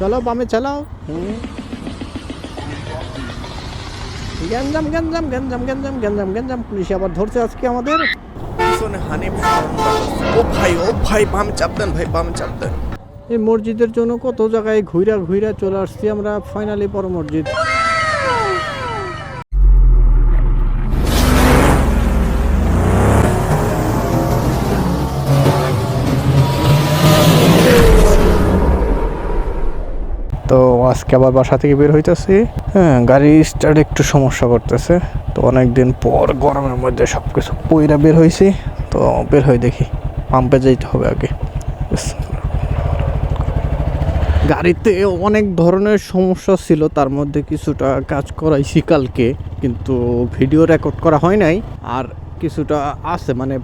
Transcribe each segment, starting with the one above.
চলো বামে চালাও। গ্যাঞ্জাম গ্যাঞ্জাম গ্যাঞ্জাম গ্যাঞ্জাম গ্যাঞ্জাম গ্যাঞ্জাম। পুলিশ আবার ধরছে আজকে আমাদের। পিছনে হানিফ ও ভাই ও ভাই বাম চাপ দেন ভাই বাম চাপ দেন এই মসজিদের জন্য কত জায়গায় ঘুরা ঘুরা চলে আসছি আমরা ফাইনালি পর মসজিদ। তো আজকে আবার বাসা থেকে বের হইতেছি। হ্যাঁ গাড়ি স্টার্ট একটু সমস্যা করতেছে। তো অনেক দিন পর গরমের মধ্যে সব কিছু পইরা বের হয়েছি তো বের হয়ে দেখি পাম্পে যাইতে হবে আগে। গাড়িতে অনেক ধরনের সমস্যা ছিল, তার মধ্যে কিছুটা কাজ করাইছি কালকে, কিন্তু ভিডিও রেকর্ড করা হয় নাই। আর কিছুটা আছে মানে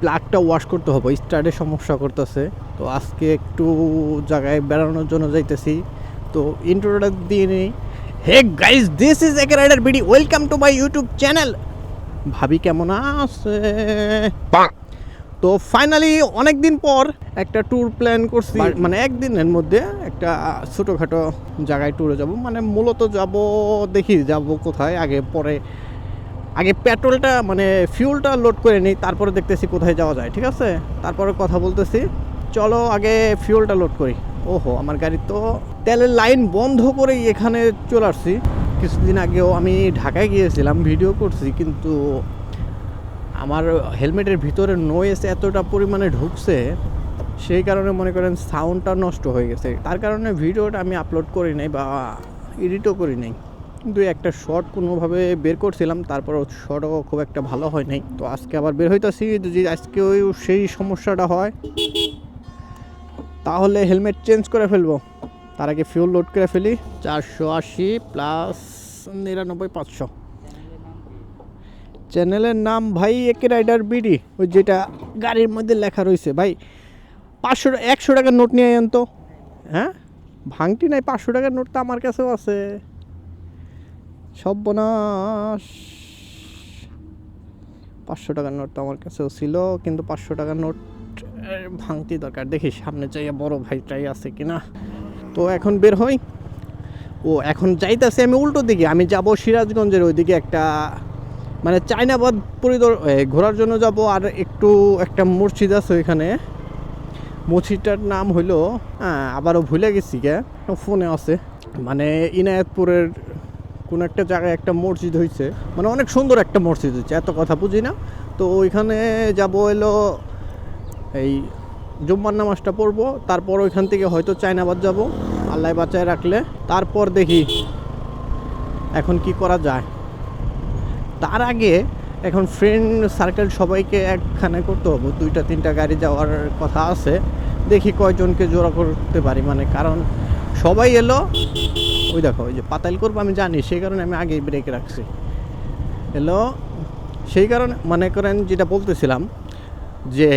প্লাগটা ওয়াশ করতে হবে স্টার্টে সমস্যা করতেছে। তো আজকে একটু জায়গায় বেড়ানোর জন্য যাইতেছি। তো ইন্ট্রোটা দিয়ে নেই। Hey guys this is AK rider BD welcome to my YouTube channel ভাবি কেমন আছে? তো ফাইনালি অনেক দিন পর একটা ট্যুর প্ল্যান করছি। মানে একদিনের মধ্যে একটা ছোটোখাটো জায়গায় ট্যুরে যাব। মানে মূলত যাব দেখি যাব কোথায়। আগে পরে আগে পেট্রোলটা মানে ফিউলটা লোড করে নিই। তারপরে দেখতেছি কোথায় যাওয়া যায় ঠিক আছে? তারপরে কথা বলতেছি। চলো আগে ফিউলটা লোড করি। ওহো, আমার গাড়ি তো তেলের লাইন বন্ধ করেই এখানে চলে আসছি। কিছুদিন আগেও আমি ঢাকায় গিয়েছিলাম, ভিডিও করছি, কিন্তু আমার হেলমেটের ভিতরে নয়েস এতটা পরিমাণে ঢুকছে, সেই কারণে মনে করেন সাউন্ডটা নষ্ট হয়ে গেছে। তার কারণে ভিডিওটা আমি আপলোড করি নাই বা এডিটও করি নাই। কিন্তু একটা শর্ট কোনোভাবে বের করছিলাম তারপর শর্টও খুব একটা ভালো হয় নাই। তো আজকে আবার বের হইতাছি, যদি আজকে ওই সেই সমস্যাটা হয় তাহলে হেলমেট চেঞ্জ করে ফেলব। তার আগে ফিউল লোড করে ফেলি। চারশো আশি প্লাস নিরানব্বই পাঁচশো। চ্যানেলের নাম ভাই একে রাইডার বিডি ওই যেটা গাড়ির মধ্যে লেখা রয়েছে। ভাই পাঁচশো একশো টাকার নোট নিয়ে আন তো। হ্যাঁ? ভাঙটি নাই পাঁচশো টাকার নোট তো আমার কাছেও আছে। সর্বনাশ। পাঁচশো টাকার নোট তো আমার কাছেও ছিল কিন্তু পাঁচশো টাকার নোট ভাঙতি দরকার। দেখি, সামনে চাইয়া বড় ভাই চাই আছে কিনা। তো এখন বের হই। ও, এখন যাইতেছি আমি উল্টো দিকে। আমি যাব সিরাজগঞ্জের ওইদিকে একটা মানে চায়নাবাদ পরিদর ঘোরার জন্য যাব। আর একটু একটা মসজিদ আছে ওইখানে। মসজিদটার নাম হইল হ্যাঁ আবারও ভুলে গেছি কে, ফোনে আছে। মানে ইনায়তপুরের কোন একটা জায়গায় একটা মসজিদ হয়েছে মানে অনেক সুন্দর একটা মসজিদ হয়েছে এত কথা বুঝি না। তো ওইখানে যাব এলো এই জুম্মার নামাজটা পড়ব, তারপর ওইখান থেকে হয়তো চায়নাবাদ যাব, আল্লাহ বাঁচায় রাখলে, তারপর দেখি এখন কি করা যায়। তার আগে এখন ফ্রেন্ড সার্কেল সবাইকে একখানে করতে হবে, দুইটা তিনটা গাড়ি যাওয়ার কথা আছে, দেখি কয়জনকে জোড়া করতে পারি মানে কারণ সবাই এলো, ওই দেখো, ওই যে পাতাইল করব, আমি জানি, সেই কারণে আমি আগেই ব্রেক রাখছি। এলো, সেই কারণে মনে করেন যেটা বলতেছিলাম, যে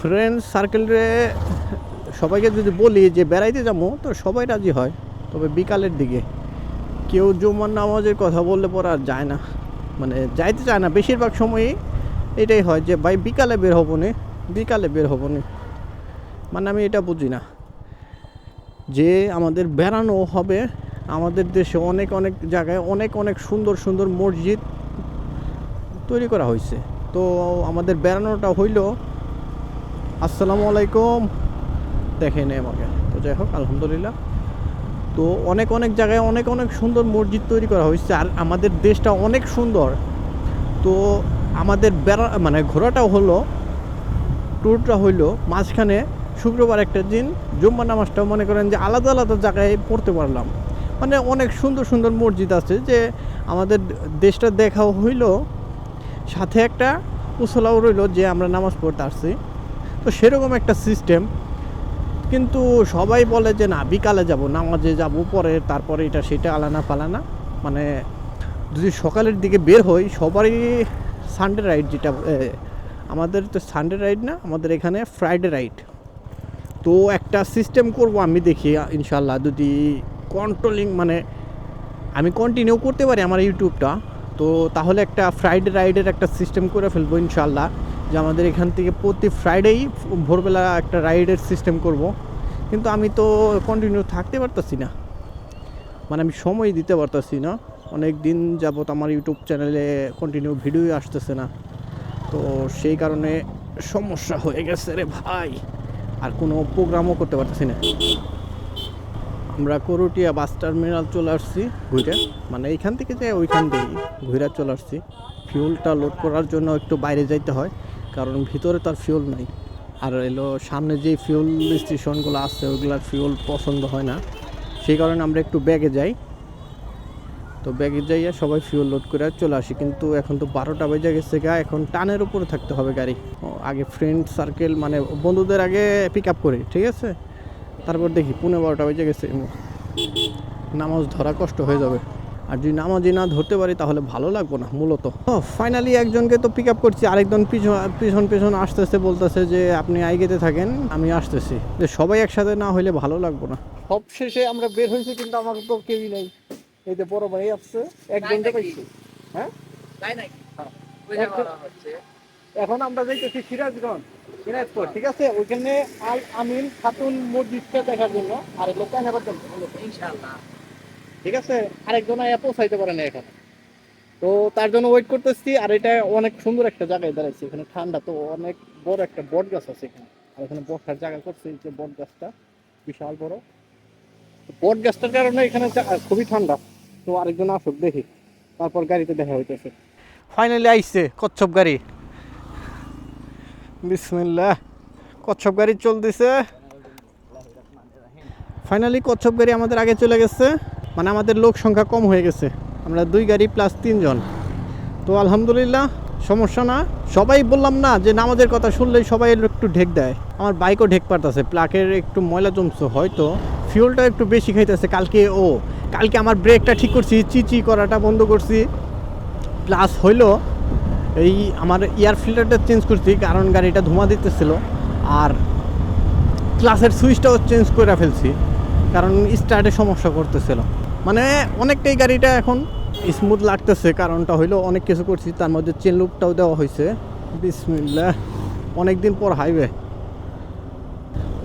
ফ্রেন্ড সার্কেলে সবাইকে যদি বলি যে বেড়াইতে যাব, তো সবাই রাজি হয়। তবে বিকালের দিকে। কেউ জুমার নামাজের কথা বললে পরে আর যায় না। মানে যাইতে চায় না। বেশিরভাগ সময়ই এটাই হয় যে, ভাই, বিকালে বের হব নি। বিকালে বের হব নি। মানে আমি এটা বুঝি না। যে আমাদের বেড়ানো হবে, আমাদের দেশে অনেক অনেক জায়গায় অনেক অনেক সুন্দর সুন্দর মসজিদ তৈরি করা হয়েছে। তো আমাদের বেড়ানোটা হইল আসসালামু আলাইকুম। দেখে নেই আমাকে। তো যাই হোক, আলহামদুলিল্লাহ। তো অনেক অনেক জায়গায় অনেক অনেক সুন্দর মসজিদ তৈরি করা হয়েছে আর আমাদের দেশটা অনেক সুন্দর। তো আমাদের বেড়া মানে ঘোরাটা হলো ট্যুরটা হইল মাঝখানে শুক্রবার একটা দিন জুম্মা নামাজটাও মনে করেন যে আলাদা আলাদা জায়গায় পড়তে পারলাম। মানে অনেক সুন্দর সুন্দর মসজিদ আছে যে আমাদের দেশটা দেখাও হইল। সাথে একটা উসলাও রইল যে আমরা নামাজ পড়তে আসছি। তো সেরকম একটা সিস্টেম কিন্তু সবাই বলে যে না, বিকালে যাব, নামাজে যাব, পরে তারপরে এটা সেটা আলানা পালানা। মানে যদি সকালের দিকে বের হই, সবারই সানডে রাইড যেটা আমাদের তো সানডে রাইড না, আমাদের এখানে ফ্রাইডে রাইড তো একটা সিস্টেম করব আমি দেখি ইনশাল্লাহ যদি কন্ট্রোলিং মানে আমি কন্টিনিউ করতে পারি আমার ইউটিউবটা তো তাহলে একটা ফ্রাইডে রাইডের একটা সিস্টেম করে ফেলব ইনশাল্লাহ যে আমাদের এখান থেকে প্রতি ফ্রাইডেই ভোরবেলা একটা রাইডের সিস্টেম করব। কিন্তু আমি তো কন্টিনিউ থাকতে পারতেছি না। মানে আমি সময় দিতে পারতেছি না। অনেক দিন যাবত আমার ইউটিউব চ্যানেলে কন্টিনিউ ভিডিও আসতেছে না। তো সেই কারণে সমস্যা হয়ে গেছে রে ভাই। আর কোনো প্রোগ্রামও করতে পারতেছি না। আমরা করুটিয়া বাস টার্মিনাল চলে আসছি ঘুরে। মানে এইখান থেকে যে ওইখান থেকে ঘুরে চলে আসছি। ফিউলটা লোড করার জন্য একটু বাইরে যাইতে হয়। কারণ ভিতরে তার ফিউল নাই। আর এলো সামনে যে ফিউল স্টেশনগুলো আছে ওইগুলোর ফিউল পছন্দ হয় না। সেই কারণে আমরা একটু ব্যাগে যাই। তো ব্যাগে যাইয়া সবাই ফিউল লোড করে চলে আসি। কিন্তু এখন তো বারোটা বেজে গেছে গা, এখন টানের উপরে থাকতে হবে গাড়ি। আগে ফ্রেন্ড সার্কেল মানে বন্ধুদের আগে পিক আপ করি, ঠিক আছে? তারপর দেখি, পুনে বারোটা বেজে গেছে। নামাজ ধরা কষ্ট হয়ে যাবে। আর যদি নামাজই না ধরতে পারি তাহলে ভালো লাগবো না মূলত। ও ফাইনালি একজনকে তো পিক আপ করছি আরেকজন পিছন পিছন পিছন আসতেছে বলতেছে যে আপনি আইগেতে থাকেন আমি আসতেছি। যে সবাই একসাথে না হইলে ভালো লাগবো না। সব শেষে আমরা বের হয়েছি কিন্তু আমার তো কেউই নেই। এই যে বড় ভাই আসছে একজনকে পাইছি হ্যাঁ? হ্যাঁ। এখন আমরা যাইতেছি সিরাজগঞ্জ দিনাজপুর ঠিক আছে? ওইখানে আল আমিন খাতুন মসজিদটা দেখার জন্য আর লোক জন্য ইনশাআল্লাহ। ঠিক আছে? আরেকজন আয়া পৌঁছাইতে পারে না এখানে। তো তার জন্য ওয়েট করতেছি, আর এটা অনেক সুন্দর একটা জায়গায় দাঁড়াইছি। এখানে ঠান্ডা তো অনেক বড় একটা বট গাছ আছে এখানে। আর এখানে বসার জায়গা করছে যে বট গাছটা, বিশাল বড়। বট গাছটার কারণে এখানে খুবই ঠান্ডা। তো আরেকজন আসুক, দেখি। তারপর গাড়িতে দেখা হইতেছে। ফাইনালি আইছে, কচ্ছপ গাড়ি। বিসমিল্লাহ। কচ্ছপ গাড়ি চলতেছে। ফাইনালি কচ্ছপ গাড়ি আমাদের আগে চলে গেছে। মানে আমাদের লোক সংখ্যা কম হয়ে গেছে। আমরা দুই গাড়ি প্লাস তিনজন। তো আলহামদুলিল্লাহ, সমস্যা না। সবাই বললাম না যে নামাজের কথা শুনলেই সবাই একটু ঢেক দেয়। আমার বাইকও ঢেক পারতেছে প্লাকের একটু ময়লা জমছে হয়তো। ফিউলটা একটু বেশি খাইতেছে। কালকে ও, কালকে আমার ব্রেকটা ঠিক করছি, চিচি করাটা বন্ধ করছি। প্লাস হইল এই আমার এয়ার ফিল্টারটা চেঞ্জ করছি, কারণ গাড়িটা ধোঁয়া দিতেছিল। আর ক্লাসের সুইচটাও চেঞ্জ করে ফেলছি, কারণ স্টার্টে সমস্যা করতেছিল। মানে অনেকটাই গাড়িটা এখন স্মুথ লাগতেছে, কারণটা হইল অনেক কিছু করছি, তার মধ্যে চেন লুপটাও দেওয়া হয়েছে বিসমিল্লাহ অনেক দিন পর হাইওয়ে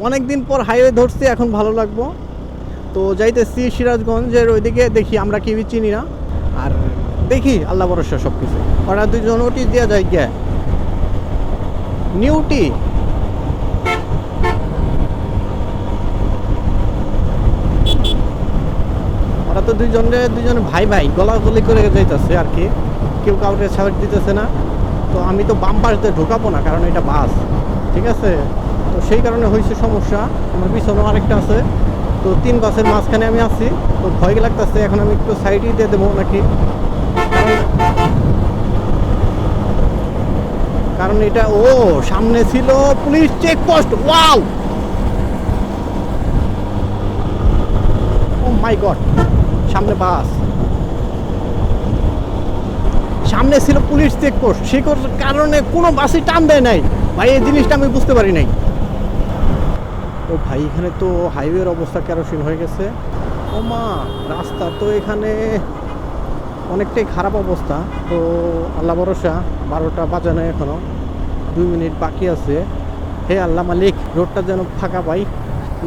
অনেক দিন পর হাইওয়ে ধরছি, এখন ভালো লাগবো। তো যাইতেছি সিরাজগঞ্জের ওইদিকে, দেখি আমরা কেউই চিনি না। আর দেখি, আল্লাহ ভরসা সব কিছু ওরা দুজন ওটি দেওয়া যায় গিয়া নিউটি। দুইজনে দুজন ভাই ভাই গলাগলি করে যাইতেছে আর কি। কেউ কাউকে সাইড দিতেছে না। তো আমি তো বাম পাশ ঢোকাবো না, কারণ এটা বাস, ঠিক আছে? তো সেই কারণে হয়েছে সমস্যা। আমার পিছনেও আরেকটা আছে। তো তিন বাসের মাঝখানে আমি আছি। তো ভয় লাগতেছে, এখন আমি একটু সাইডই দিয়ে দেবো নাকি? কারণ কারণ এটা, ও, সামনে ছিল police checkpost wow! Oh my God! সামনে বাস। সামনে ছিল পুলিশ চেকপোস্ট। সে কর- কারণে কোনো বাসই টান দেয় নাই। ভাই, এই জিনিসটা আমি বুঝতে পারি নাই। ও ভাই, এখানে তো হাইওয়ের অবস্থা কেরোসিন হয়ে গেছে। ও মা, রাস্তা তো এখানে অনেকটাই খারাপ অবস্থা। তো আল্লাহ ভরসা, বারোটা বাজানো এখনও দুই মিনিট বাকি আছে। হে আল্লাহ মালিক, রোডটা যেন ফাঁকা পাই।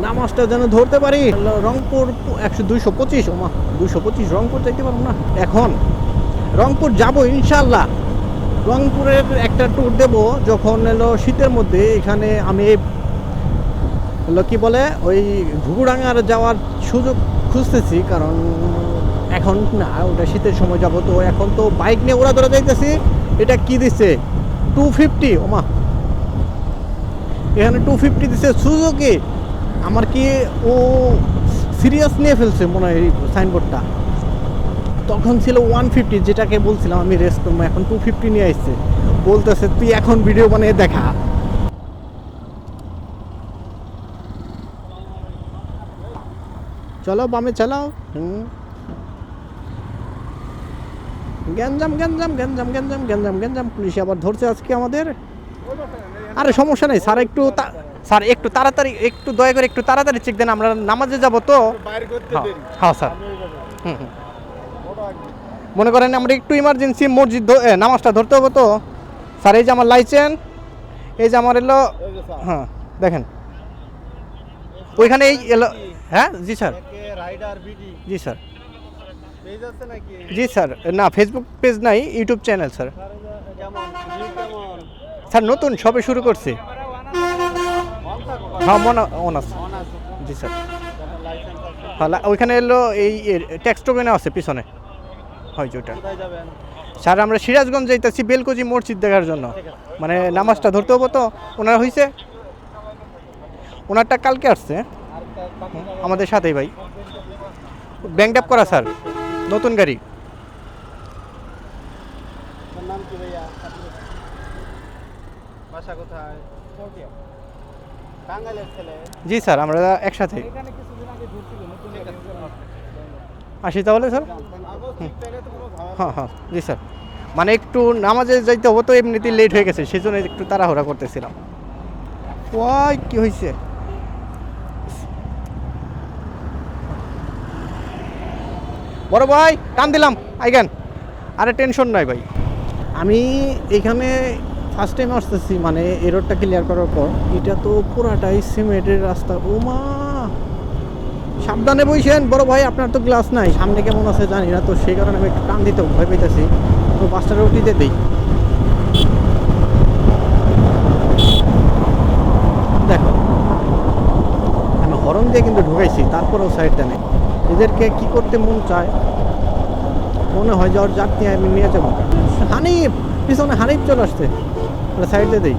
নামাজটা যেন ধরতে পারি। রংপুর একশো দুইশো পঁচিশ, ওমা, দুইশো পঁচিশ রংপুর যাইতে পারব না। এখন রংপুর যাব ইনশাল্লাহ রংপুরের একটা ট্যুর দেব, যখন এলো শীতের মধ্যে, এখানে আমি হলো কি বলে, ওই ঘুঘুডাঙ্গার যাওয়ার সুযোগ খুঁজতেছি, কারণ এখন না, ওটা শীতের সময় যাব, তো এখন তো বাইক নিয়ে ওরা ধরে যাইতেছি। এটা কি দিচ্ছে টু ফিফটি ওমা। এখানে টু ফিফটি দিচ্ছে সুযোগে আমার কি ও সিরিয়াস নিয়ে ফেলছে মনে হয় সাইনবোর্ডটা তখন ছিল ওয়ান ফিফটি যেটাকে বলছিলাম আমি রেস্ট করব এখন টু ফিফটি নিয়ে আসছে। বলতেছে, তুই এখন ভিডিও বানিয়ে দেখা। চলো, বামে চালাও। হুম। গ্যাঞ্জাম গ্যাঞ্জাম গ্যাঞ্জাম গ্যাঞ্জাম গ্যাঞ্জাম গ্যাঞ্জাম। পুলিশ আবার ধরছে আজকে আমাদের। আরে, সমস্যা নেই, স্যার, একটু তা- স্যার একটু তাড়াতাড়ি একটু দয়া করে একটু তাড়াতাড়ি চেক দেন আমরা নামাজে যাব তো। হ্যাঁ, হ্যাঁ স্যার। হুম হুম। মনে করেন আমরা একটু ইমার্জেন্সি মসজিদ নামাজটা ধরতে হবে তো। স্যার এই যে আমার লাইসেন্স এই যে আমার এলো হ্যাঁ দেখেন। ওইখানে এই এলো- হ্যাঁ জি স্যার। রাইডার জি স্যার। জি স্যার। না ফেসবুক পেজ নাই ইউটিউব চ্যানেল স্যার। স্যার নতুন সবে শুরু করছি। হ্যাঁ মনে অন আছে। অন আছে জি স্যার। হ্যাঁ ওইখানে এলো এই টেক্সটোবেনে আছে পিছনে। হয় যেটা স্যার আমরা সিরাজগঞ্জ যাইতেছি বেলকুচি মসজিদ দেখার জন্য। মানে নামাজটা ধরতে হব তো? ওনার হয়েছে ওনারটা কালকে আসছে? আমাদের সাথেই ভাই। ব্যাংক আপ করা স্যার। নতুন গাড়ি। নাম কি ভাইয়া? বাসা কোথায়? জি স্যার আমরা একসাথে। এখানে কিছুদিন আগে ঘুরছিল নতুন আসি তাহলে স্যার? হ্যাঁ হ্যাঁ জি স্যার। মানে একটু নামাজে যাইতে হব তো এমনিতেই লেট হয়ে গেছে সেই জন্য একটু তাড়াহুড়া করতেছিলাম। ওয়াই কি হয়েছে বড় ভাই টান দিলাম আইগান। আরে টেনশন নাই ভাই। আমি এখানে ফার্স্ট টাইম আসতেছি মানে এই রোডটা ক্লিয়ার করার পর, এটা তো পুরাটাই সিমেন্টের রাস্তা। ও মা! সাবধানে বইছেন বড় ভাই, আপনার তো গ্লাস নাই। সামনে কেমন আছে জানি না, তো সেই কারণে আমি একটু টান দিতে ভয় পেতেছি তো বাসটারে উঠিতে দিই। দেখো, আমি হরন দিয়ে কিন্তু ঢুকাইছি, তারপরেও সাইডটা নেই। এদেরকে কি করতে মন চায়? মনে হয় যে ওর যাত্রী আমি নিয়ে যাব। হানিফ! পিছনে হানিফ চলে আসছে। সাইড দিয়ে দিই।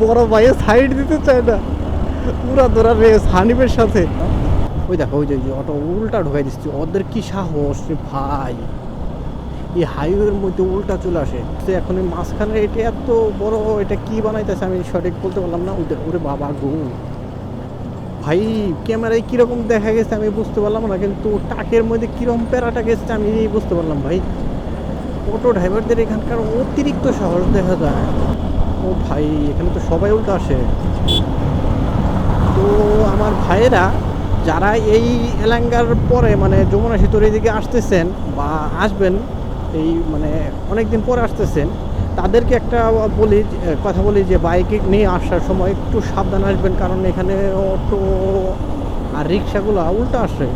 বড় ভাইয়ে সাইড দিতে চায় না। পুরা ধরা রেস হানিফের সাথে। ওই দেখো, ওই যে অটো উল্টা ঢুকাই দিচ্ছি। ওদের কি সাহস ভাই? এই হাইওয়ের মধ্যে উল্টা চলে আসে। তো এখন এই মাঝখানে এটা এত বড়, এটা কি বানাইতেছে আমি সঠিক বলতে পারলাম না। ওদের, ওরে বাবা গো। ভাই, ক্যামেরায় কীরকম দেখা গেছে আমি বুঝতে পারলাম না, কিন্তু টাকের মধ্যে কীরকম প্যারাটা গেছে আমি বুঝতে পারলাম ভাই। অটো ড্রাইভারদের এখানকার অতিরিক্ত সাহস দেখা যায়। ও ভাই, এখানে তো সবাই উল্টো আসে। তো আমার ভাইয়েরা যারা এই এলাঙ্গার পরে মানে যমুনা সেতুর এদিকে আসতেছেন বা আসবেন, এই মানে অনেক দিন পরে আসতেছেন তাদেরকে একটা বলি, কথা বলি যে বাইকে নিয়ে আসার সময় একটু সাবধান আসবেন, কারণ এখানে অটো আর রিক্সাগুলো উল্টো আসে।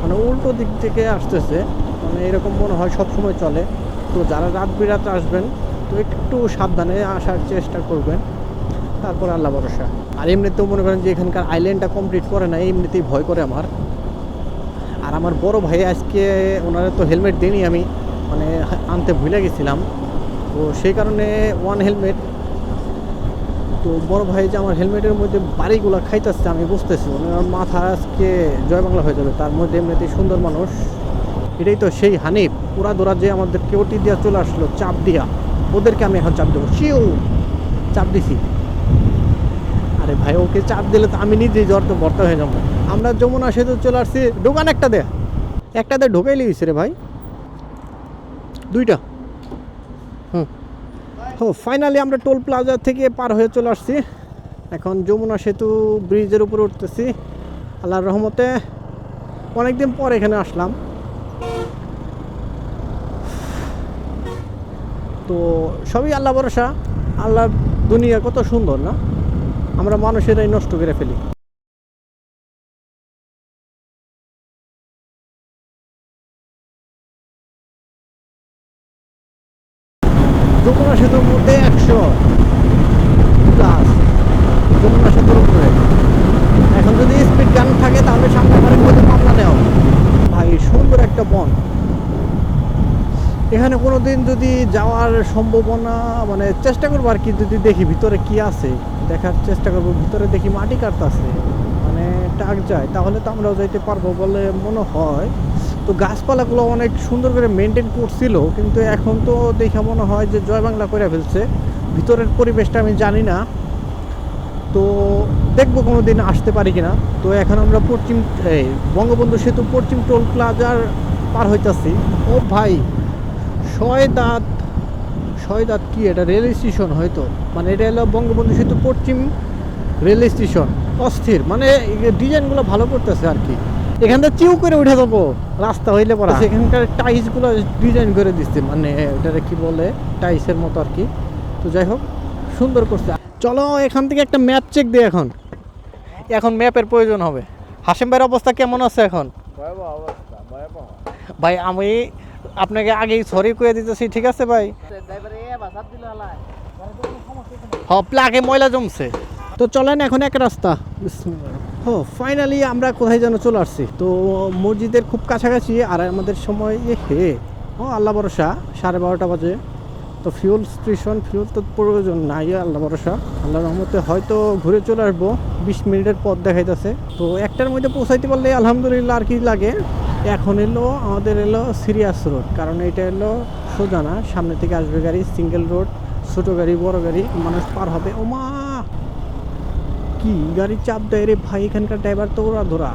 মানে উল্টো দিক থেকে আসতেছে। মানে এরকম মনে হয় সব সময় চলে। তো যারা রাত বিরাতে আসবেন, তো একটু সাবধানে আসার চেষ্টা করবেন। তারপর আল্লাহ ভরসা। আর এমনিতেও মনে করেন যে এখানকার আইল্যান্ডটা কমপ্লিট করে না, এমনিতেই ভয় করে আমার। আর আমার বড় ভাই আজকে ওনারা তো হেলমেট দিইনি আমি মানে আনতে ভুলে গেছিলাম। তো সেই কারণে ওয়ান হেলমেট তো বড় ভাই যে আমার হেলমেটের মধ্যে বাড়িগুলো খাইতেছে, আমি বুঝতেছি। ওনার মাথা আজকে জয় বাংলা হয়ে যাবে, তার মধ্যে এমনিতেই সুন্দর মানুষ। এটাই তো সেই হানিফ পুরা দোরা যে আমাদের কেউটি দিয়া চলে আসলো, চাপ দিয়া, ওদেরকে আমি এখন চাপ দেবো। শিও চাপ দিছি। আরে ভাই, ওকে চাপ দিলে তো আমি নিজেই জ্বর তো ভর্তা হয়ে যাব। আমরা যমুনা সেতু চলে আসছি দোকান একটা দে। একটা দে ঢোকাই লিয়েছে রে ভাই। দুইটা। ও ফাইনালি আমরা টোল প্লাজা থেকে পার হয়ে চলে আসছি। এখন যমুনা সেতু ব্রিজের উপরে উঠতেছি। আল্লাহর রহমতে অনেকদিন পর এখানে আসলাম। তো সবই আল্লাহ ভরসা। আল্লাহ দুনিয়া কত সুন্দর না? আমরা মানুষেরাই নষ্ট করে ফেলি। যমুনা সেতুর মধ্যে একশো প্লাস যমুনা সেতুর উপরে এখন যদি স্পিড গান থাকে, তাহলে সামনে বাড়ির মধ্যে মামলা নেওয়া ভাই, সুন্দর একটা বন। এখানে কোনো দিন যদি যাওয়ার সম্ভাবনা মানে চেষ্টা করব আর কি, যদি দেখি ভিতরে কি আছে, দেখার চেষ্টা করব, ভিতরে দেখি মাটি কাটতেছে মানে টাক যায়, তাহলে তো আমরাও যাইতে পারব বলে মনে হয়। তো গাছপালাগুলো অনেক সুন্দর করে মেনটেন করছিল, কিন্তু এখন তো দেখে মনে হয় যে জয় বাংলা করে ফেলছে। ভিতরের পরিবেশটা আমি জানি না। তো দেখব কোনো দিন আসতে পারি কিনা। তো এখন আমরা পশ্চিম বঙ্গবন্ধু সেতু পশ্চিম টোল প্লাজার পার হইতাছি। ও ভাই ছয় দাঁত ছয় দাঁত কি এটা? রেল স্টেশন হয়তো। মানে এটা হলো বঙ্গবন্ধু সেতু পশ্চিম রেল স্টেশন। অস্থির। মানে ডিজাইনগুলো ভালো করতেছে আর কি। এখান থেকে চিউ করে উঠে যাব রাস্তা হইলে পরে। এখানকার টাইলসগুলো ডিজাইন করে দিচ্ছে মানে ওটারে কি বলে টাইলসের মতো আর কি। তো যাই হোক সুন্দর করছে। চলো এখান থেকে একটা ম্যাপ চেক দিই এখন। এখন ম্যাপের প্রয়োজন হবে। হাসিম ভাইয়ের অবস্থা কেমন আছে এখন? ভাই আমি আপনাকে আগেই সরি করে দিতেছি ঠিক আছে ভাই? হ প্লাগে ময়লা জমছে। তো চলেন এখন এক রাস্তা। ও ফাইনালি আমরা কোথায় যেন চলে আসছি? তো, মসজিদের খুব কাছাকাছি আর আমাদের সময়, এ হে। ও, আল্লাহ ভরসা, সাড়ে বারোটা বাজে। তো ফিউল স্টেশন ফিউল তো প্রয়োজন নাই, আল্লাহ ভরসা। আল্লাহ রহমতে হয়তো ঘুরে চলে আসব, বিশ মিনিটের পথ দেখাইতেছে। তো একটার মধ্যে পৌঁছাইতে পারলে আলহামদুলিল্লাহ আর কি লাগে? এখন এলো, আমাদের এলো সিরিয়াস রোড কারণ এটা এলো সোজা না সামনে থেকে আসবে গাড়ি সিঙ্গেল রোড ছোটো গাড়ি, বড় গাড়ি, মানুষ পার হবে। ও মা কি? গাড়ি চাপ দেয় রে ভাই এখানকার ড্রাইভার তো ওরা ধরা।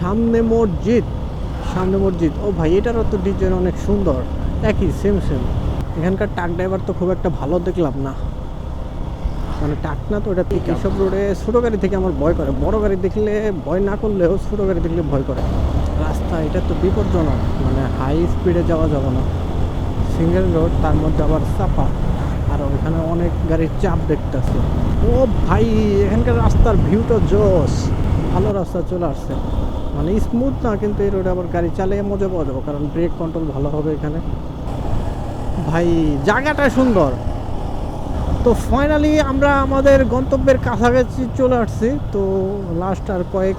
সামনে মসজিদ সামনে মসজিদ। ও ভাই এটারও তো ডিজাইন অনেক সুন্দর। একই সেম সেম এখানকার ট্রাক ড্রাইভার তো খুব একটা ভালো দেখলাম না। মানে ট্রাক না তো এটা এসব রোডে ছোটো গাড়ি থেকে আমার ভয় করে। বড় গাড়ি দেখলে ভয় না করলেও ছোটো গাড়ি দেখলে ভয় করে। রাস্তা এটা তো বিপজ্জনক। মানে হাই স্পিডে যাওয়া যাবে না। সিঙ্গেল রোড তার মধ্যে আবার চাপা। আর ওইখানে অনেক গাড়ির চাপ দেখতেছে। ও ভাই এখানকার রাস্তার ভিউটা জোস ভালো রাস্তা চলে আসছে। মানে স্মুথ না কিন্তু এই রোডে আবার গাড়ি চালিয়ে মজা পাওয়া যাবে কারণ ব্রেক কন্ট্রোল ভালো হবে এখানে। ভাই জায়গাটা সুন্দর। তো ফাইনালি আমরা আমাদের গন্তব্যের কাছাকাছি চলে আসছি। তো লাস্ট আর কয়েক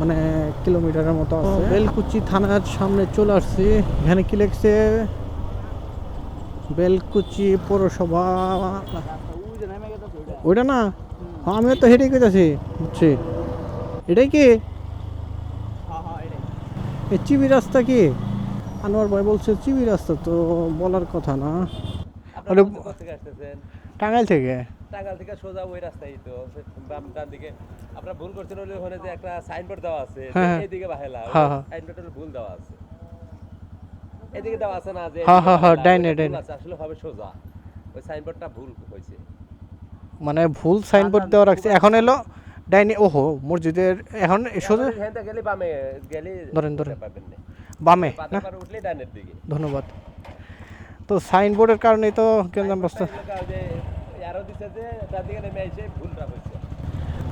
মানে কিলোমিটারের মতো আছে। বেলকুচি থানার সামনে চলে আসছি। এখানে কি লিখছে? বেলকুচি পৌরসভা। গেছে ওইটা না? হ্যাঁ আমিও তো হেঁটেই কইতাছি বুঝছি। এটাই কি? এই চিবি রাস্তা কি? আনোয়ার ভাই বলছে চিবি রাস্তা তো বলার কথা না। ওটা- থেকে টাঙ্গাইল থেকে? সোজা ওই রাস্তায় তো বাম ডান দিকে। আপনারা ভুল করছেন ওখানে যে একটা সাইনবোর্ড দেওয়া আছে হ্যাঁ, হ্যাঁ। এইদিকে বাহেলা হ্যাঁ, হ্যাঁ। সাইনবোর্ডের ভুল দেওয়া আছে। এদিকে দেওয়া আছে না যে হ্যাঁ, হ্যাঁ, হ্যাঁ, ডাইনে, ডাইনে। আসলে হবে সোজা। ওই সাইনবোর্ডটা ভুল হয়েছে। মানে ভুল সাইনবোর্ড দেওয়া রাখছে। এখন এলো ডাইনি ওহো মসজিদের এখন সোজা থেকে গেলে বামে গেলে ধরেন, ধরেন। বামে না? উঠলে ডানের দিকে। ধন্যবাদ। তো সাইনবোর্ডের কারণেই তো কেন হয়েছে।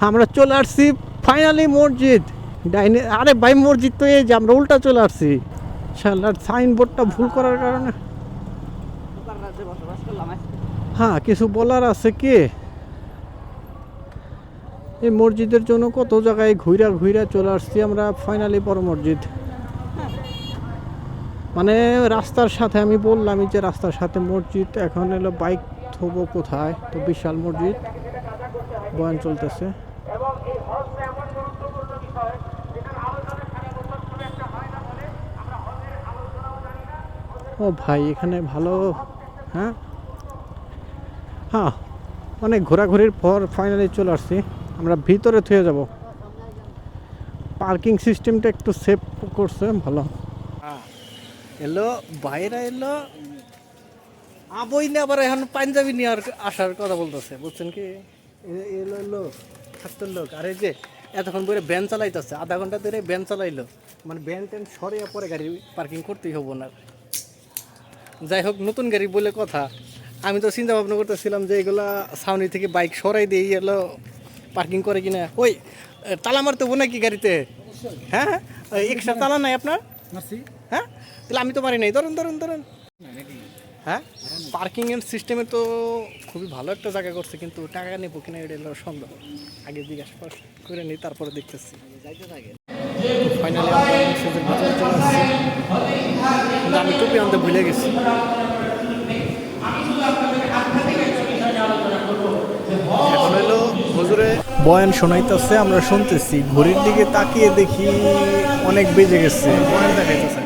আমরা চলে আসছি ফাইনালি মসজিদ। ডাইনি আরে ভাই মসজিদ তো এই যে আমরা উল্টা চলে আসছি। সাইনবোর্ডটা ভুল করার কারণে। হ্যাঁ কিছু বলার আছে কি? এই মসজিদের জন্য কত জায়গায় ঘুরা ঘুরা চলে আসছি আমরা ফাইনালি বড় মসজিদ। মানে রাস্তার সাথে আমি বললাম যে রাস্তার সাথে মসজিদ, এখন এলো বাইক থবো কোথায়? তো বিশাল মসজিদ। বয়ান চলতেছে। ও ভাই, এখানে ভালো হ্যাঁ? হ্যাঁ অনেক ঘোরাঘুরির পর ফাইনালি চলে আসছি। আমরা ভিতরে থুয়ে যাব। পার্কিং সিস্টেমটা একটু সেভ করছে, ভালো। এলো, বাইরে এলো। আবই না আবার এখন পাঞ্জাবি নিয়ে আসার কথা বলতেছে, বুঝছেন কি? এলো এলো ছাত্রের লোক। আর এই যে এতক্ষণ ধরে ভ্যান চালাইতেছে, আধা ঘণ্টা ধরে ভ্যান চালাইলো। মানে ভ্যান ট্যান সরিয়ে পরে গাড়ি পার্কিং করতেই হব না। যাই হোক নতুন গাড়ি বলে কথা। আমি তো চিন্তা ভাবনা করতেছিলাম যে এগুলা সাউনি থেকে বাইক সরাই দিয়ে এলো পার্কিং করে কিনা। ওই তালা মারতে হব নাকি গাড়িতে? হ্যাঁ হ্যাঁ এক্সট্রা তালা নাই আপনার? হ্যাঁ তাহলে আমি তো মারি নাই। ধরুন ধরুন ধরুন। হ্যাঁ পার্কিং এর সিস্টেমে তো খুবই ভালো একটা জায়গা করছে কিন্তু টাকা নেব কিনা এটা সন্দেহ। আগে জিজ্ঞাসা করে নিই তারপরে দেখতেছি। আমি টুপি আনতে ভুলে গেছি। এখন হুজুরে বয়ান শোনাইতেছে, আমরা শুনতেছি। ঘড়ির দিকে তাকিয়ে দেখি অনেক বেজে গেছে। বয়ান দেখাইতেছে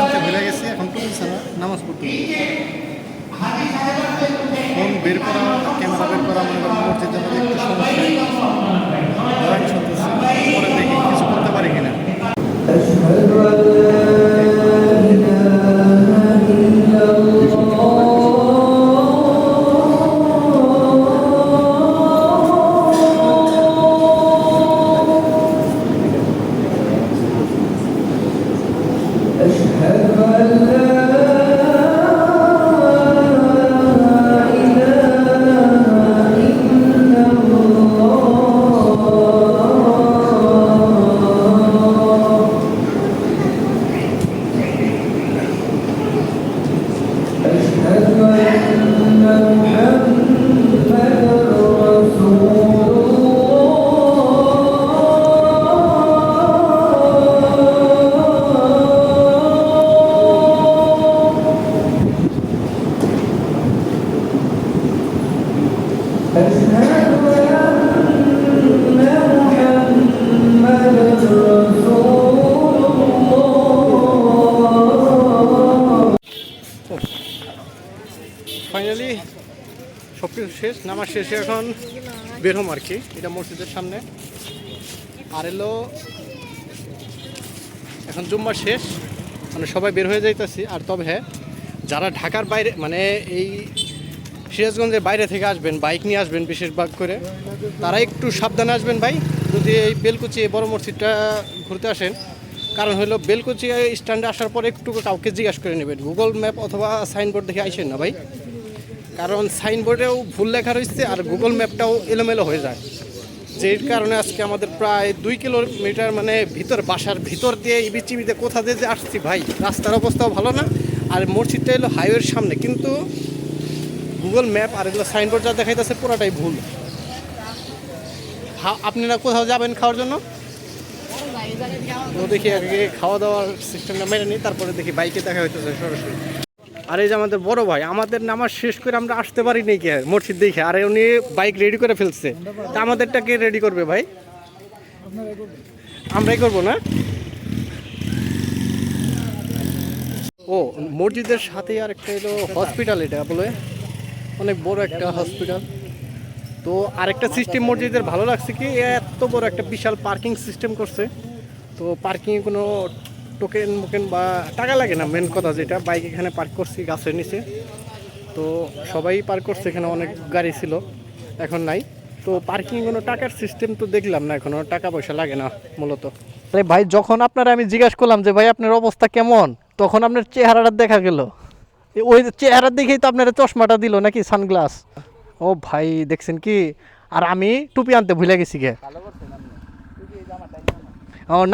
আনতে ভুলে এখন নামাজ পড়তে বের করা, ক্যামেরা বের করা মনে একটু সমস্যা। বয়ান শুনতেছি পরে নামাজ শেষে এখন বের হম আর কি, এটা মসজিদের সামনে। আর এলো এখন জুম্মা শেষ মানে সবাই বের হয়ে যাইতেছি। আর তবে হ্যাঁ যারা ঢাকার বাইরে মানে এই সিরাজগঞ্জের বাইরে থেকে আসবেন, বাইক নিয়ে আসবেন বেশিরভাগ করে, তারা একটু সাবধানে আসবেন ভাই। যদি এই বেলকুচি বড় মসজিদটা ঘুরতে আসেন, কারণ হলো বেলকুচি স্ট্যান্ডে আসার পর একটু কাউকে জিজ্ঞাসা করে নেবেন। গুগল ম্যাপ অথবা সাইনবোর্ড দেখে আইসেন না ভাই। কারণ সাইনবোর্ডেও ভুল লেখা রয়েছে আর গুগল ম্যাপটাও এলোমেলো হয়ে যায়। যের কারণে আজকে আমাদের প্রায় দুই কিলোমিটার মানে ভিতর, বাসার ভিতর দিয়ে ইবিচিবিতে কোথা দিয়ে আসছি ভাই, রাস্তার অবস্থাও ভালো না আর মসজিদটা এলো হাইওয়ের সামনে। কিন্তু গুগল ম্যাপ আর এগুলো সাইনবোর্ড যা দেখাইতেছে পুরাটাই ভুল। আপনারা কোথাও যাবেন খাওয়ার জন্য? তো দেখি আগে খাওয়া দাওয়ার সিস্টেমটা মেনে নিই, তারপরে দেখি বাইকে দেখা হইতেছে সরাসরি। আর এই যে আমাদের বড় ভাই, আমাদের নামাজ শেষ করে আমরা আসতে পারি নাই কে মসজিদ দেখে, আর উনি বাইক রেডি করে ফেলছে। তা আমাদেরটা কে রেডি করবে ভাই? আমরাই করব না? ও, মসজিদের সাথে আর একটা এলো হসপিটাল এটা, বলে। অনেক বড় একটা হসপিটাল তো আরেকটা সিস্টেম মসজিদের ভালো লাগছে কি? এত বড় একটা বিশাল পার্কিং সিস্টেম করছে। তো পার্কিংয়ে কোনো টোকেন মোকেন বা টাকা লাগে না মেন কথা যেটা। বাইক এখানে পার্ক করছি গাছের নিচে। তো সবাই পার্ক করছে, এখানে অনেক গাড়ি ছিল, এখন নাই। তো পার্কিং কোনো টাকার সিস্টেম তো দেখলাম না, এখনও টাকা পয়সা লাগে না, মূলত। আরে ভাই, যখন আপনারা আমি জিজ্ঞাসা করলাম যে, ভাই, আপনার অবস্থা কেমন? তখন আপনার চেহারাটা দেখা গেল। ওই চেহারা দেখেই তো আপনার চশমাটা দিল নাকি, সানগ্লাস? ও ভাই, দেখছেন কি? আর আমি টুপি আনতে ভুলে গেছি গে।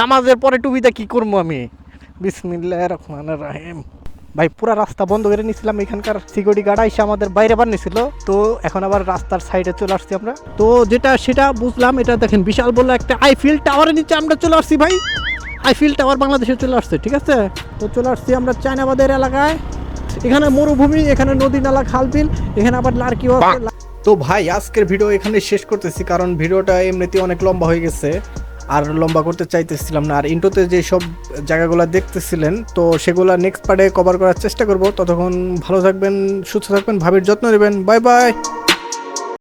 নামাজের পরে টুপিটা কি করব আমি? বিসমিল্লাহ রহমান রাহিম। ভাই, পুরা রাস্তা বন্ধ করে নিয়েছিলাম এখানকার সিকিউরিটি গার্ড এসে আমাদের বাইরে বার নিয়েছিল তো এখন আবার রাস্তার সাইডে চলে আসছি আমরা। তো যেটা সেটা বুঝলাম, এটা দেখেন বিশাল বলল একটা আইফিল টাওয়ারের নিচে আমরা চলে আসছি ভাই। আইফিল টাওয়ার বাংলাদেশে চলে আসছে, ঠিক আছে? তো চলে আসছি আমরা চায়নাবাদের এলাকায়। এখানে মরুভূমি, এখানে নদী নালা, খাল বিল, এখানে আবার লার্কিও তো ভাই, আজকের ভিডিও এখানে শেষ করতেছি, কারণ ভিডিওটা এমনিতে অনেক লম্বা হয়ে গেছে। আর লম্বা করতে চাইতেছিলাম না। আর ইন্টোতে যে সব জায়গাগুলো দেখতেছিলেন, তো সেগুলো নেক্সট পার্টে কভার করার চেষ্টা করব। ততক্ষণ ভালো থাকবেন, সুস্থ থাকবেন, ভাবির যত্ন নেবেন। Bye bye